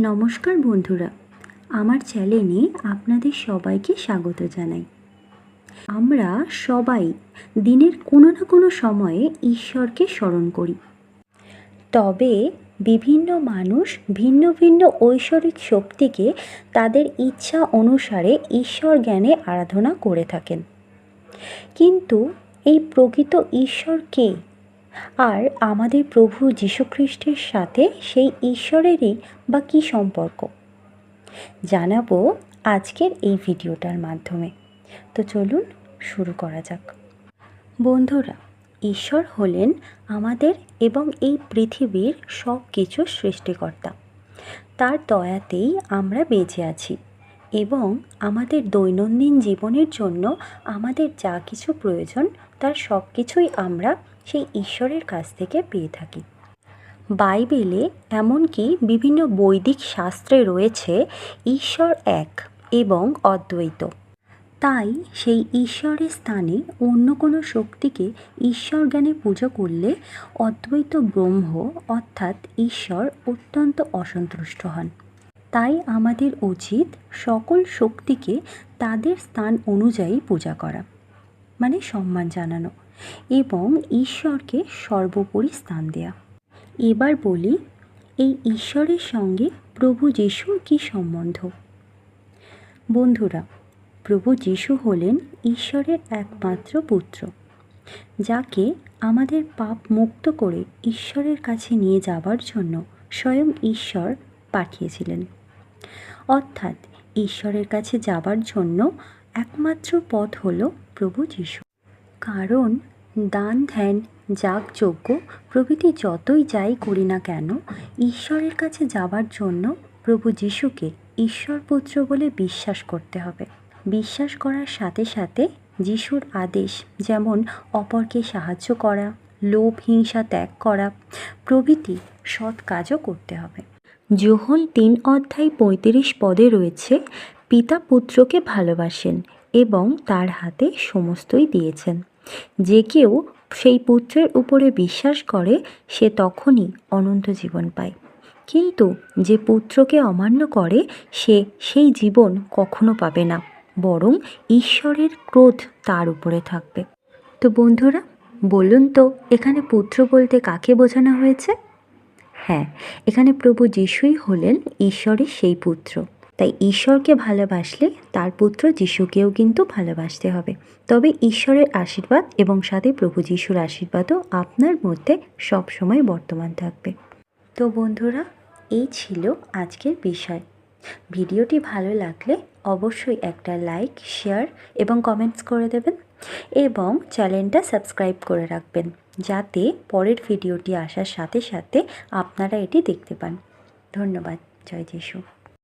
নমস্কার বন্ধুরা। আমার চ্যানেলে আপনাদের সবাইকে স্বাগত জানাই। আমরা সবাই দিনের কোনো না কোনো সময়ে ঈশ্বরকে স্মরণ করি। তবে বিভিন্ন মানুষ ভিন্ন ভিন্ন ঐশ্বরিক শক্তিকে তাদের ইচ্ছা অনুসারে ঈশ্বর জ্ঞানে আরাধনা করে থাকেন। কিন্তু এই প্রকৃত ঈশ্বর কে? আর আমাদের প্রভু যীশুখ্রিস্টের সাথে সেই ঈশ্বরেরই বা কী সম্পর্ক? জানাব আজকের এই ভিডিওটার মাধ্যমে। তো চলুন শুরু করা যাক। বন্ধুরা, ঈশ্বর হলেন আমাদের এবং এই পৃথিবীর সব কিছুর সৃষ্টিকর্তা। তার দয়াতেই আমরা বেঁচে আছি এবং আমাদের দৈনন্দিন জীবনের জন্য আমাদের যা কিছু প্রয়োজন, তার সব কিছুই আমরা সেই ঈশ্বরের কাছ থেকে পেয়ে থাকি। বাইবেলে এমনকি বিভিন্ন বৈদিক শাস্ত্রে রয়েছে, ঈশ্বর এক এবং অদ্বৈত। তাই সেই ঈশ্বরের স্থানে অন্য কোনো শক্তিকে ঈশ্বর জ্ঞানে পুজো করলে অদ্বৈত ব্রহ্ম অর্থাৎ ঈশ্বর অত্যন্ত অসন্তুষ্ট হন। তাই আমাদের উচিত সকল শক্তিকে তাদের স্থান অনুযায়ী পূজা করা মানে সম্মান জানানো। এবং ঈশ্বরকে সর্বোপরি স্থান দেয়া। এবার বলি, এই ঈশ্বরের সঙ্গে প্রভু যিশুর কি সম্বন্ধ? বন্ধুরা, প্রভু যিশু হলেন ঈশ্বরের একমাত্র পুত্র, যাকে আমাদের পাপ মুক্ত করে ঈশ্বরের কাছে নিয়ে যাবার জন্য স্বয়ং ঈশ্বর পাঠিয়েছিলেন। অর্থাৎ, ঈশ্বরের কাছে যাবার জন্য একমাত্র পথ হলো প্রভু যিশু। কারণ দান, ধ্যান যাগযজ্ঞ প্রভৃতি যতই যাই করি না কেন, ঈশ্বরের কাছে যাবার জন্য প্রভু যিশুকে ঈশ্বর পুত্র বলে বিশ্বাস করতে হবে। বিশ্বাস করার সাথে সাথে যিশুর আদেশ যেমন অপরকে সাহায্য করা, লোভ, হিংসা ত্যাগ করা প্রভৃতি সৎ কাজও করতে হবে। যোহন তিন অধ্যায় পঁয়ত্রিশ পদে রয়েছে, পিতা পুত্রকে ভালোবাসেন এবং তার হাতে সমস্তই দিয়েছেন। যে কেউ সেই পুত্রের উপরে বিশ্বাস করে, সে তখনই অনন্ত জীবন পায়। কিন্তু যে পুত্রকে অমান্য করে, সে সেই জীবন কখনো পাবে না, বরং ঈশ্বরের ক্রোধ তার উপরে থাকবে। তো বন্ধুরা, বলুন তো, এখানে পুত্র বলতে কাকে বোঝানো হয়েছে? হ্যাঁ এখানে প্রভু যিশুই হলেন ঈশ্বরের সেই পুত্র। তাই ঈশ্বরকে ভালোবাসলে তার পুত্র যিশুকেও কিন্তু ভালোবাসতে হবে। তবে ঈশ্বরের আশীর্বাদ এবং সাথে প্রভু যিশুর আশীর্বাদও আপনার মধ্যে সব সময় বর্তমান থাকবে। তো বন্ধুরা, এই ছিল আজকের বিষয়। ভিডিওটি ভালো লাগলে অবশ্যই একটা লাইক, শেয়ার এবং কমেন্টস করে দেবেন এবং চ্যানেলটা সাবস্ক্রাইব করে রাখবেন যাতে পরের ভিডিওটি আসার সাথে সাথে আপনারা এটি দেখতে পান। ধন্যবাদ। জয় যিশু।